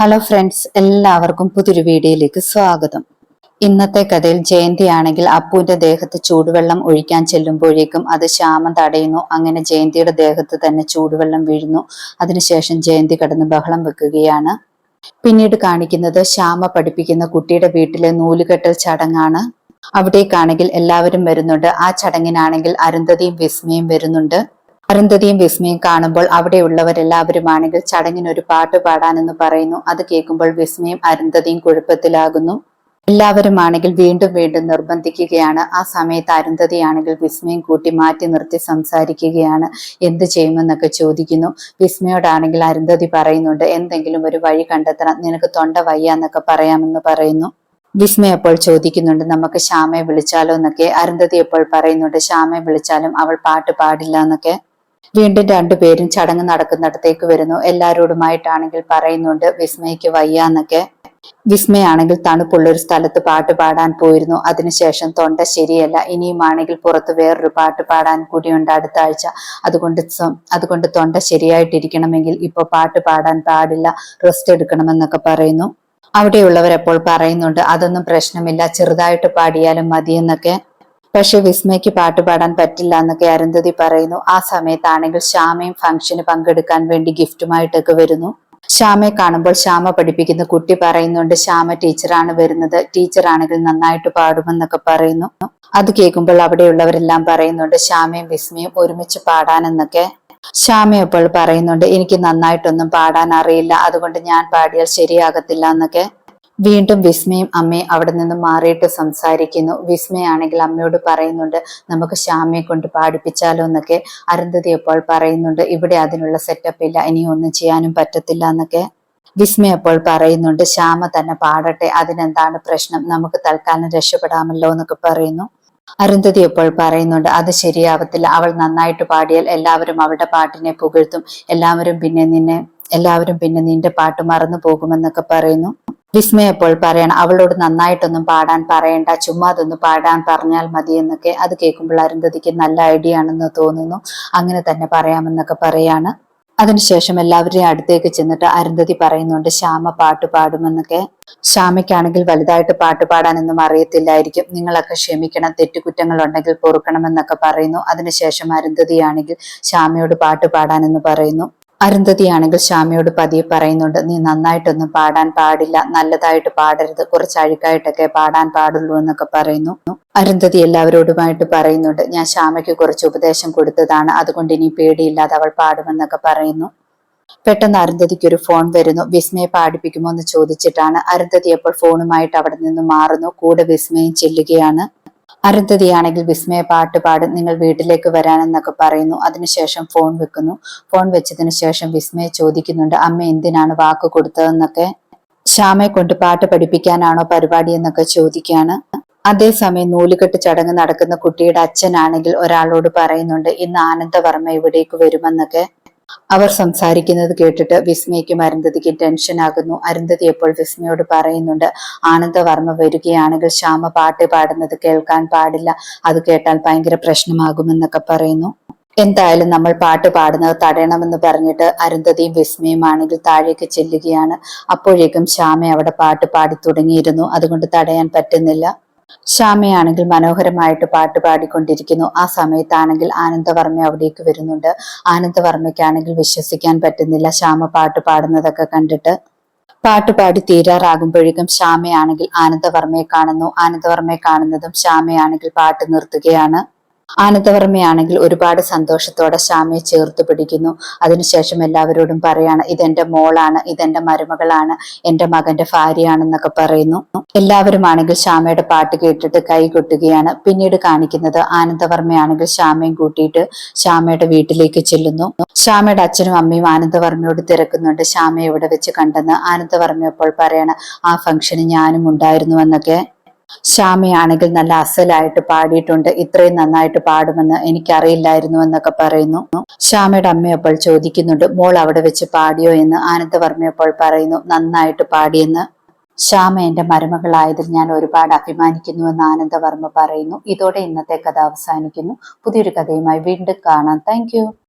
Hello friends എല്ലാവർക്കും പുതിയൊരു വീഡിയോയിലേക്ക് സ്വാഗതം. ഇന്നത്തെ കഥയിൽ ജയന്തിയാണെങ്കിൽ അപ്പുവിന്റെ ദേഹത്ത് ചൂടുവെള്ളം ഒഴിക്കാൻ ചെല്ലുമ്പോഴേക്കും അത് ശ്യാമം തടയുന്നു. അങ്ങനെ ജയന്തിയുടെ ദേഹത്ത് തന്നെ ചൂടുവെള്ളം വീഴുന്നു. അതിനുശേഷം ജയന്തി കടന്ന് ബഹളം വെക്കുകയാണ്. പിന്നീട് കാണിക്കുന്നത് ശ്യാമ പഠിപ്പിക്കുന്ന കുട്ടിയുടെ വീട്ടിലെ നൂലുകെട്ടൽ ചടങ്ങാണ്. അവിടേക്കാണെങ്കിൽ എല്ലാവരും വരുന്നുണ്ട്. ആ ചടങ്ങിനാണെങ്കിൽ അരുന്ധതിയും വിസ്മയും വരുന്നുണ്ട്. അരുന്ധതിയും വിസ്മയും കാണുമ്പോൾ അവിടെയുള്ളവരെല്ലാവരുമാണെങ്കിൽ ചടങ്ങിന് ഒരു പാട്ട് പാടാനെന്ന് പറയുന്നു. അത് കേൾക്കുമ്പോൾ വിസ്മയും അരുന്ധതിയും കുഴപ്പത്തിലാകുന്നു. എല്ലാവരുമാണെങ്കിൽ വീണ്ടും വീണ്ടും നിർബന്ധിക്കുകയാണ്. ആ സമയത്ത് അരുന്ധതിയാണെങ്കിൽ വിസ്മയം കൂട്ടി മാറ്റി നിർത്തി സംസാരിക്കുകയാണ്. എന്ത് ചെയ്യുമെന്നൊക്കെ ചോദിക്കുന്നു. വിസ്മയോടാണെങ്കിൽ അരുന്ധതി പറയുന്നുണ്ട് എന്തെങ്കിലും ഒരു വഴി കണ്ടെത്തണം. നിനക്ക് തൊണ്ട വയ്യ എന്നൊക്കെ പറയാമെന്ന് പറയുന്നു. വിസ്മയ അപ്പോൾ ചോദിക്കുന്നുണ്ട് നമുക്ക് ശ്യാമയെ വിളിച്ചാലോ? എന്നൊക്കെ. അരുന്ധതി എപ്പോൾ പറയുന്നുണ്ട് ശ്യാമയെ വിളിച്ചാലും അവൾ പാട്ട് പാടില്ല എന്നൊക്കെ. വീണ്ടും രണ്ടുപേരും ചടങ്ങ് നടക്കുന്നിടത്തേക്ക് വരുന്നു. എല്ലാരോടുമായിട്ടാണെങ്കിൽ പറയുന്നുണ്ട് വിസ്മയ്ക്ക് വയ്യ എന്നൊക്കെ. വിസ്മയാണെങ്കിൽ തണുപ്പുള്ള ഒരു സ്ഥലത്ത് പാട്ട് പാടാൻ പോയിരുന്നു. അതിനുശേഷം തൊണ്ട ശരിയല്ല. ഇനിയുമാണെങ്കിൽ പുറത്ത് വേറൊരു പാട്ട് പാടാൻ കൂടിയുണ്ട് അടുത്ത ആഴ്ച. അതുകൊണ്ട് അതുകൊണ്ട് തൊണ്ട ശരിയായിട്ടിരിക്കണമെങ്കിൽ ഇപ്പൊ പാട്ട് പാടാൻ പാടില്ല. റെസ്റ്റ് എടുക്കണമെന്നൊക്കെ പറയുന്നു. അവിടെയുള്ളവരപ്പോൾ പറയുന്നുണ്ട് അതൊന്നും പ്രശ്നമില്ല. ചെറുതായിട്ട് പാടിയാലും മതിയെന്നൊക്കെ. പക്ഷെ വിസ്മയ്ക്ക് പാട്ട് പാടാൻ പറ്റില്ല എന്നൊക്കെ അരുന്ധതി പറയുന്നു. ആ സമയത്താണെങ്കിൽ ശ്യാമയും ഫംഗ്ഷന് പങ്കെടുക്കാൻ വേണ്ടി ഗിഫ്റ്റുമായിട്ടൊക്കെ വരുന്നു. ശ്യാമയെ കാണുമ്പോൾ ശ്യാമ പഠിപ്പിക്കുന്ന കുട്ടി പറയുന്നുണ്ട് ശ്യാമ ടീച്ചറാണ് വരുന്നത്. ടീച്ചറാണെങ്കിൽ നന്നായിട്ട് പാടുമെന്നൊക്കെ പറയുന്നു. അത് കേൾക്കുമ്പോൾ അവിടെയുള്ളവരെല്ലാം പറയുന്നുണ്ട് ശ്യാമയും വിസ്മയും ഒരുമിച്ച് പാടാനെന്നൊക്കെ. ശ്യാമ അപ്പോൾ പറയുന്നുണ്ട് എനിക്ക് നന്നായിട്ടൊന്നും പാടാൻ അറിയില്ല. അതുകൊണ്ട് ഞാൻ പാടിയാൽ ശരിയാകത്തില്ല എന്നൊക്കെ. വീണ്ടും വിസ്മയും അമ്മയും അവിടെ നിന്ന് മാറിയിട്ട് സംസാരിക്കുന്നു. വിസ്മയാണെങ്കിൽ അമ്മയോട് പറയുന്നുണ്ട് നമുക്ക് ശ്യാമയെ കൊണ്ട് പാടിപ്പിച്ചാലോ എന്നൊക്കെ അരുന്ധതി അപ്പോൾ പറയുന്നുണ്ട്. ഇവിടെ അതിനുള്ള സെറ്റപ്പ് ഇല്ല. ഇനി ഒന്നും ചെയ്യാനും പറ്റത്തില്ല എന്നൊക്കെ വിസ്മയ അപ്പോൾ പറയുന്നുണ്ട്. ശ്യാമ തന്നെ പാടട്ടെ. അതിനെന്താണ് പ്രശ്നം? നമുക്ക് തൽക്കാലം രക്ഷപ്പെടാമല്ലോ എന്നൊക്കെ പറയുന്നു. അരുന്ധതി ഇപ്പോൾ പറയുന്നുണ്ട് അത് ശരിയാവത്തില്ല. അവൾ നന്നായിട്ട് പാടിയാൽ എല്ലാവരും അവളുടെ പാട്ടിനെ പുകഴ്ത്തും. എല്ലാവരും പിന്നെ നിന്നെ എല്ലാവരും പിന്നെ നിന്റെ പാട്ട് മറന്നു പോകുമെന്നൊക്കെ പറയുന്നു. വിസ്മയ അപ്പോൾ പറയണം അവളോട് നന്നായിട്ടൊന്നും പാടാൻ പറയണ്ട ചുമ്മാ അതൊന്ന് പാടാൻ പറഞ്ഞാൽ മതി എന്നൊക്കെ അത് കേൾക്കുമ്പോൾ അരുന്ധതിക്ക് നല്ല ഐഡിയ ആണെന്ന് തോന്നുന്നു. അങ്ങനെ തന്നെ പറയാമെന്നൊക്കെ പറയാണ്. അതിനുശേഷം എല്ലാവരുടെയും അടുത്തേക്ക് ചെന്നിട്ട് അരുന്ധതി പറയുന്നുണ്ട് ശ്യാമ പാട്ട് പാടുമെന്നൊക്കെ. ശ്യാമയ്ക്കാണെങ്കിൽ വലുതായിട്ട് പാട്ട് പാടാനൊന്നും അറിയത്തില്ലായിരിക്കും. നിങ്ങളൊക്കെ ക്ഷമിക്കണം തെറ്റുകുറ്റങ്ങൾ ഉണ്ടെങ്കിൽ പൊറുക്കണമെന്നൊക്കെ പറയുന്നു. അതിനുശേഷം അരുന്ധതിയാണെങ്കിൽ ശ്യാമയോട് പാട്ട് പാടാനെന്ന് പറയുന്നു. അരുന്ധതിയാണെങ്കിൽ ശ്യാമയോട് പതിയെ പറയുന്നുണ്ട് നീ നന്നായിട്ടൊന്നും പാടാൻ പാടില്ല നല്ലതായിട്ട് പാടരുത് കുറച്ച് അഴുക്കായിട്ടൊക്കെ പാടാൻ പാടുള്ളൂ എന്നൊക്കെ പറയുന്നു. അരുന്ധതി എല്ലാവരോടുമായിട്ട് പറയുന്നുണ്ട് ഞാൻ ശ്യാമയ്ക്ക് കുറച്ച് ഉപദേശം കൊടുത്തതാണ് അതുകൊണ്ട് ഇനി പേടിയില്ലാതെ അവൾ പാടുമെന്നൊക്കെ പറയുന്നു. പെട്ടെന്ന് അരുന്ധതിക്ക് ഒരു ഫോൺ വരുന്നു വിസ്മയെ പാടിപ്പിക്കുമോ എന്ന് ചോദിച്ചിട്ടാണ്. അരുന്ധതി അപ്പോൾ ഫോണുമായിട്ട് അവിടെ നിന്ന് മാറുന്നു കൂടെ വിസ്മയം ചെല്ലുകയാണ്. അരുന്ധതിയാണെങ്കിൽ വിസ്മയ പാട്ട് പാടും നിങ്ങൾ വീട്ടിലേക്ക് വരാനെന്നൊക്കെ പറയുന്നു. അതിനുശേഷം ഫോൺ വെക്കുന്നു. ഫോൺ വെച്ചതിന് ശേഷം വിസ്മയ ചോദിക്കുന്നുണ്ട് അമ്മ എന്തിനാണ് വാക്ക് കൊടുത്തതെന്നൊക്കെ? ശ്യാമയെ കൊണ്ട് പാട്ട് പഠിപ്പിക്കാനാണോ പരിപാടി എന്നൊക്കെ ചോദിക്കുകയാണ്. അതേസമയം നൂലുകെട്ട് ചടങ്ങ് നടക്കുന്ന കുട്ടിയുടെ അച്ഛനാണെങ്കിൽ ഒരാളോട് പറയുന്നുണ്ട് ഇന്ന് ആനന്ദവർമ്മ ഇവിടേക്ക് വരുമെന്നൊക്കെ. അവർ സംസാരിക്കുന്നത് കേട്ടിട്ട് വിസ്മയ്ക്കും. അരുന്ധതിക്കും ടെൻഷൻ ആകുന്നു. അരുന്ധതി എപ്പോൾ വിസ്മയോട് പറയുന്നുണ്ട്? ആനന്ദവർമ്മ വരികയാണെങ്കിൽ ശ്യാമ പാട്ട് പാടുന്നത് കേൾക്കാൻ പാടില്ല. അത് കേട്ടാൽ ഭയങ്കര പ്രശ്നമാകുമെന്നൊക്കെ പറയുന്നു. എന്തായാലും നമ്മൾ പാട്ട് പാടുന്നത് തടയണമെന്ന് പറഞ്ഞിട്ട് അരുന്ധതിയും വിസ്മയും ആണെങ്കിൽ താഴേക്ക് ചെല്ലുകയാണ്. അപ്പോഴേക്കും ശ്യാമ അവിടെ പാട്ട് പാടി തുടങ്ങിയിരുന്നു. അതുകൊണ്ട് തടയാൻ പറ്റുന്നില്ല. ശ്യാമയാണെങ്കിൽ മനോഹരമായിട്ട് പാട്ട് പാടിക്കൊണ്ടിരിക്കുന്നു. ആ സമയത്താണെങ്കിൽ ആനന്ദവർമ്മ അവിടേക്ക് വരുന്നുണ്ട്. ആനന്ദവർമ്മയ്ക്കാണെങ്കിൽ വിശ്വസിക്കാൻ പറ്റുന്നില്ല. ശ്യാമ പാട്ട് പാടുന്നതൊക്കെ കണ്ടിട്ട് പാട്ട് പാടി തീരാറാകുമ്പോഴേക്കും ശ്യാമയാണെങ്കിൽ ആനന്ദവർമ്മയെ കാണുന്നു. ആനന്ദവർമ്മയെ കാണുന്നതും ശ്യാമയാണെങ്കിൽ പാട്ട് നിർത്തുകയാണ്. ആനന്ദവർമ്മയാണെങ്കിൽ ഒരുപാട് സന്തോഷത്തോടെ ശ്യാമയെ ചേർത്ത് പിടിക്കുന്നു. അതിനുശേഷം എല്ലാവരോടും പറയാണ് ഇതെന്റെ മോളാണ് ഇതെന്റെ മരുമകളാണ് എന്റെ മകന്റെ ഭാര്യയാണെന്നൊക്കെ പറയുന്നു. എല്ലാവരും ആണെങ്കിൽ ശ്യാമയുടെ പാട്ട് കേട്ടിട്ട് കൈ കൊട്ടുകയാണ്. പിന്നീട് കാണിക്കുന്നത് ആനന്ദവർമ്മയാണെങ്കിൽ ശ്യാമയും കൂട്ടിയിട്ട് ശ്യാമയുടെ വീട്ടിലേക്ക് ചെല്ലുന്നു. ശ്യാമയുടെ അച്ഛനും അമ്മയും ആനന്ദവർമ്മയോട് തിരക്കുന്നുണ്ട്. ശ്യാമയെ ഇവിടെ വെച്ച് കണ്ടെന്ന് ആനന്ദവർമ്മയപ്പോൾ പറയാണ് ആ ഫംഗ്ഷന് ഞാനും ഉണ്ടായിരുന്നു എന്നൊക്കെ. ശ്യാമയാണെങ്കിൽ നല്ല അസലായിട്ട് പാടിയിട്ടുണ്ട്. ഇത്രയും നന്നായിട്ട് പാടുമെന്ന് എനിക്കറിയില്ലായിരുന്നു എന്നൊക്കെ പറയുന്നു. ശ്യാമയുടെ അമ്മയപ്പോൾ ചോദിക്കുന്നുണ്ട് മോൾ അവിടെ വെച്ച് പാടിയോ? എന്ന് ആനന്ദവർമ്മയപ്പോൾ പറയുന്നു നന്നായിട്ട് പാടിയെന്ന്. ശ്യാമ എന്റെ മരുമകളായതിൽ ഞാൻ ഒരുപാട് അഭിമാനിക്കുന്നു എന്ന് ആനന്ദവർമ്മ പറയുന്നു. ഇതോടെ ഇന്നത്തെ കഥ അവസാനിക്കുന്നു. പുതിയൊരു കഥയുമായി വീണ്ടും കാണാം. താങ്ക്